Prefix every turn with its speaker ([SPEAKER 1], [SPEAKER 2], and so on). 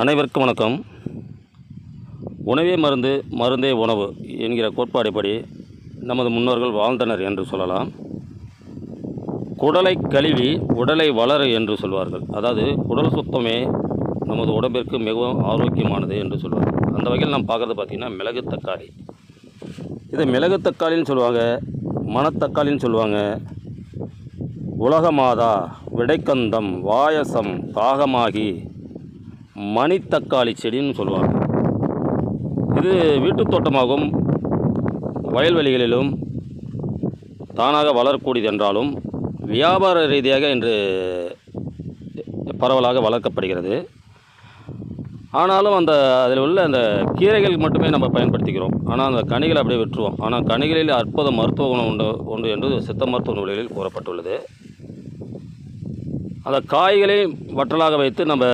[SPEAKER 1] அனைவருக்கும் வணக்கம். உணவே மருந்து மருந்தே உணவு என்கிற கோட்பாடுப்படி நமது முன்னோர்கள் வாழ்ந்தனர் என்று சொல்லலாம். குடலை கழுவி உடலை வளர என்று சொல்வார்கள். அதாவது குடல் சுத்தமே நமது உடம்பிற்கு மிகவும் ஆரோக்கியமானது என்று சொல்வார்கள். அந்த வகையில் நாம் பார்க்குறது பார்த்திங்கன்னா மிளகு தக்காளி. இதை மிளகு தக்காளின்னு சொல்லுவாங்க மணத்தக்காளின்னு சொல்லுவாங்க. உலகமாதா விடைக்கந்தம் வாயசம் தாகமாகி மணித்தக்காளி செடின்னு சொல்லுவாங்க. இது வீட்டுத் தோட்டமாகவும் வயல்வெளிகளிலும் தானாக வளரக்கூடியது என்றாலும் வியாபார ரீதியாக இன்று பரவலாக வளர்க்கப்படுகிறது. ஆனாலும் அந்த அதில் உள்ள அந்த கீரைகள் மட்டுமே நம்ம பயன்படுத்திக்கிறோம். ஆனால் அந்த கனிகளை அப்படியே விட்டுருவோம். ஆனால் கனிகளில் அற்புத மருத்துவ குணம் உண்டு உண்டு என்று சித்த மருத்துவ நூல்களில் கூறப்பட்டுள்ளது. அந்த காய்களை வற்றலாக வைத்து நம்ம